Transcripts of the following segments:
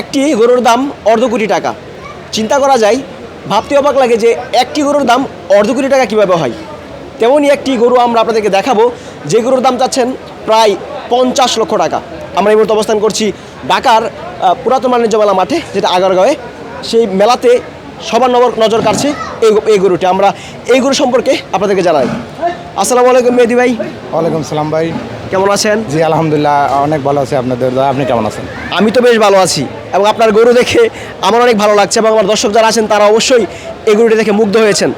একটি গরুর দাম অর্ধ কোটি টাকা। চিন্তা করা যায় ভাবতে অবাক লাগে যে একটি গরুর দাম অর্ধ কোটি টাকা কীভাবে হয়। তেমনই একটি গরু আমরা আপনাদেরকে দেখাবো, যে গরুর দাম চাচ্ছেন প্রায় পঞ্চাশ লক্ষ টাকা। আমরা এই মুহূর্তে অবস্থান করছি ঢাকার পুরাতন বাণিজ্য মেলা মাঠে, যেটা আগারগাঁওয়ে। সেই মেলাতে সবার নজর নজর কাটছে এই এই গরুটি। আমরা এই গরু সম্পর্কে আপনাদেরকে জানাই। আসসালামু আলাইকুম মেহেদি ভাই। ওয়ালাইকুম সালাম ভাই। কেমন আছেন? জি আলহামদুলিল্লাহ অনেক ভালো আছে আপনাদের। আপনি কেমন আছেন? আমি তো বেশ ভালো আছি এবং আপনার গরু দেখে আমার অনেক ভালো লাগছে এবং আমার দর্শক যারা আছেন তারা অবশ্যই এই গরুটি দেখে মুগ্ধ হয়েছেন।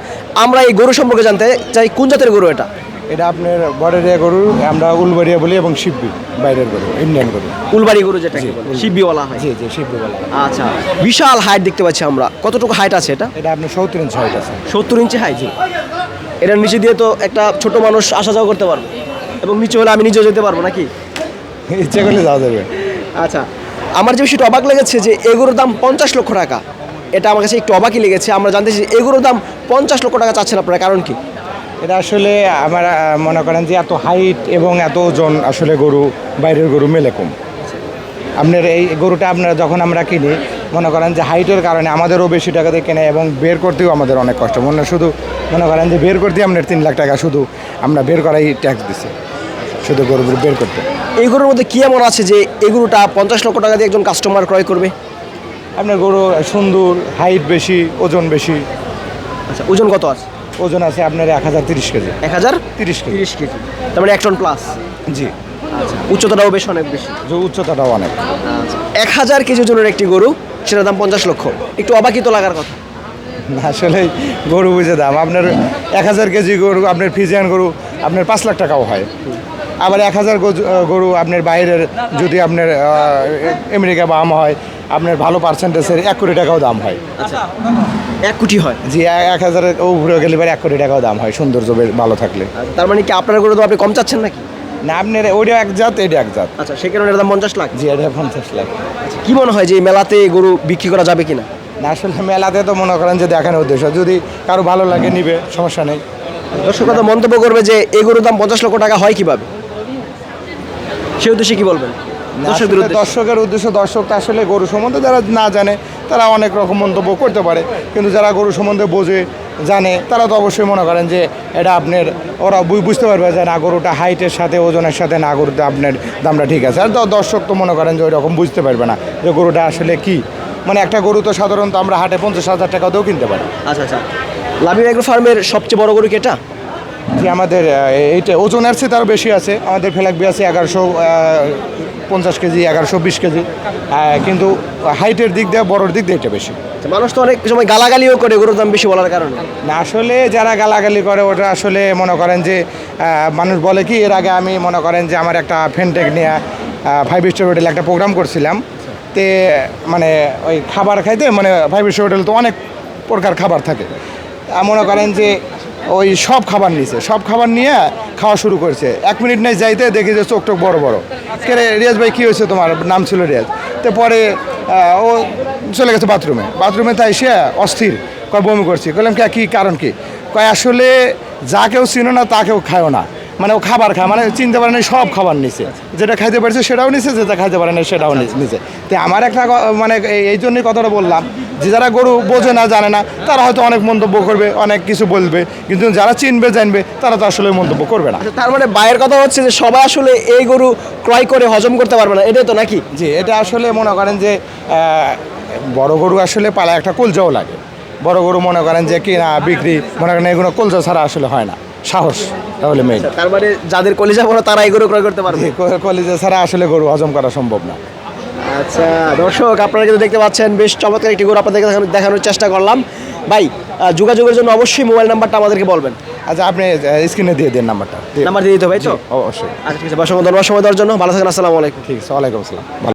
আমরা এই গরু সম্পর্কে জানতে চাই কোন জাতের গরু এটা? এটা আপনার বর্ডারিয়া গরু আমরা উলবাড়িয়া বলি এবং শিববি বাইরের গরু ইন্ডিয়ান গরু। উলবাড়ি গরু যেটা বলে শিববিওয়ালা হয়। জি জি শিববি বলা হয়। আচ্ছা বিশাল হাইট দেখতে পাচ্ছি আমরা। কতটুকু হাইট আছে এটা? এটা আপনার সত্তর ইঞ্চ হাইট আছে। সত্তর ইঞ্চি হাইট জি। এটার নিচে দিয়ে তো একটা ছোট মানুষ আসা যাওয়া করতে পারবে। এবং নিচে হলে আমি নিজেও যেতে পারব নাকি? ইচ্ছে করলে যাওয়া যাবে। আচ্ছা আমার যে বিষয়টা অবাক লেগেছে যে এগুলোর দাম পঞ্চাশ লক্ষ টাকা এটা আমার কাছে একটু অবাকই লেগেছে। আমরা জানতে চাই এগুলোর দাম পঞ্চাশ লক্ষ টাকা চাচ্ছেন আপনারা কারণ কি? এটা আসলে আমার মনে করেন যে এত হাইট এবং এত ওজন আসলে গরু বাইরের গরু মেলে কম। আপনার এই গরুটা আপনারা যখন আমরা কিনি মনে করেন যে হাইটের কারণে আমাদেরও বেশি টাকা দিয়ে কেনে এবং বের করতেও আমাদের অনেক কষ্ট। মনে শুধু মনে করেন যে বের করতে আপনার তিন লাখ টাকা শুধু আমরা বের করাই ট্যাক্স দিছি। শুধু গরু বের করতে। এই গরুর মধ্যে কি এমন আছে যে এই গরুটা পঞ্চাশ লক্ষ টাকা দিয়ে একজন কাস্টমার ক্রয় করবে? আপনার গরু সুন্দর হাইট বেশি ওজন বেশি। আচ্ছা ওজন কত আছে? ওজন আছে আপনার এক হাজার তিরিশ কেজি। এক হাজার তিরিশ কেজি। তিরিশ কেজি। তার মানে এক টন প্লাস জি। আচ্ছা উচ্চতাটাও বেশ অনেক বেশি। যে উচ্চতাটাও অনেক। আচ্ছা এক হাজার কেজি ওজনের একটি গরু সেটার দাম পঞ্চাশ লক্ষ। একটু অবাকিত লাগার কথা। আসলে গরু বুঝে দাম। আপনার এক হাজার কেজি গরু আপনার ফিজিয়ান গরু আপনার পাঁচ লাখ টাকাও হয়। আবার এক হাজার গরু আপনার বাইরের যদি আপনার আমেরিকা বা আম হয় আপনার ভালো পার্সেন্টেজের এক কোটি টাকাও দাম হয়। আচ্ছা এক কোটি হয়? জি এক হাজারের উপরে গেলে এবার এক কোটি টাকাও দাম হয় সৌন্দর্য ভালো থাকলে। তার মানে কি আপনার গরু তো আপনি কম চাচ্ছেন নাকি? না আপনার ওইটা এক জাত এটা এক জাত। আচ্ছা সে কারণে দাম পঞ্চাশ লাখ? জি এটা পঞ্চাশ লাখ। আচ্ছা কি মনে হয় যে এই মেলাতে গরু বিক্রি করা যাবে কিনা? না আসলে মেলাতে তো মনে করেন যে দেখানোর উদ্দেশ্য। যদি কারও ভালো লাগে নিবে সমস্যা নেই। দর্শকরা তো মন্তব্য করবে যে এই গরুর দাম পঞ্চাশ লক্ষ টাকা হয় কীভাবে? সে উদ্দেশ্যে কি বলবেন? দর্শকদের দর্শকের উদ্দেশ্য দর্শক আসলে গরু সম্বন্ধে যারা না জানে তারা অনেক রকম মন্তব্য করতে পারে। কিন্তু যারা গরু সম্বন্ধে বোঝে জানে তারা তো অবশ্যই মনে করেন যে এটা আপনার ওরা বুঝতে পারবে যে না গরুটা হাইটের সাথে ওজনের সাথে না গরুটা আপনার দামটা ঠিক আছে। আর তো দর্শক তো মনে করেন যে ওই রকম বুঝতে পারবে না যে গরুটা আসলে কি। মানে একটা গরু তো সাধারণত আমরা হাটে পঞ্চাশ হাজার টাকা টাকাতেও কিনতে পারি। আচ্ছা আচ্ছা। লাভি এগ্রো ফার্মের সবচেয়ে বড় গরু কি এটা? যে আমাদের এইটা ওজন চেয়ে তারও বেশি আছে। আমাদের ফেলাকবি আছে এগারোশো পঞ্চাশ কেজি এগারোশো বিশ কেজি। কিন্তু হাইটের দিক দিয়ে বড়োর দিক দিয়ে এটা বেশি। আচ্ছা, মানুষ তো অনেক সময় গালাগালিও করে গরুর দাম বেশি বলার কারণে। না আসলে যারা গালাগালি করে ওটা আসলে মনে করেন যে মানুষ বলে কি এর আগে আমি মনে করেন যে আমার একটা ফেনটেক নিয়ে ফাইভ স্টার হোটেলে একটা প্রোগ্রাম করছিলাম। তে মানে ওই খাবার খাইতে মানে ফাইভ স্টার হোটেল তো অনেক প্রকার খাবার থাকে। মনে করেন যে ওই সব খাবার নিছে, সব খাবার নিয়ে খাওয়া শুরু করছে। এক মিনিট নেই যাইতে, দেখি যে চোখ টোক বড় বড়। কে রিয়াজ ভাই, কী হয়েছে তোমার? নাম ছিল রিয়াজ। তো পরে ও চলে গেছে বাথরুমে। বাথরুমে তাই সে অস্থির। কয় বমি করছি। বললাম কে, কী কারণ কি? কয়, আসলে যা কেউ চিনো না, তা কেউ খায়ও না। মানে ও খাবার খায় মানে চিনতে পারে না সব খাবার নিছে। যেটা খাইতে পারছে সেটাও নিছে যেটা খাইতে পারে না সেটাও নিছে। তো আমার একটা মানে এই- জন্যই কথাটা বললাম যে যারা গরু বোঝে না জানে না তারা হয়তো অনেক মন্তব্য করবে অনেক কিছু বলবে কিন্তু যারা চিনবে জানবে তারা তো আসলে মন্তব্য করবে না। আচ্ছা, তার মানে বাইরের কথা হচ্ছে যে সবাই আসলে এই গরু ক্রয় করে হজম করতে পারবে না এটাই তো নাকি? জি এটা আসলে মনে করেন যে বড় গরু আসলে পালা একটা কলজাও লাগে। বড় গরু মনে করেন যে কিনা বিক্রি মনে করেন এগুলো কলজা ছাড়া আসলে হয় না। সাহস। তাহলে মেইন তার মানে যাদের কলিজা বড় তারা এই গরু ক্রয় করতে পারবে। কলিজা ছাড়া আসলে গরু হজম করা সম্ভব না। আচ্ছা দর্শক আপনারা কিন্তু দেখতে পাচ্ছেন বেশ চমৎকার একটি গরু আপনাদেরকে দেখানো- দেখানোর চেষ্টা করলাম। ভাই যোগাযোগের জন্য অবশ্যই মোবাইল নাম্বারটা আমাদেরকে বলবেন। আচ্ছা আপনি স্ক্রিনে দিয়ে দিন নাম্বারটা। নাম্বার দিয়ে দিতে তাই তো? অবশ্যই। আচ্ছা ঠিক আছে ধন্যবাদ সময় দেওয়ার জন্য। ভালো থাকেন আসসালামু আলাইকুম। ঠিক আছে ওয়ালাইকুম আসসালাম।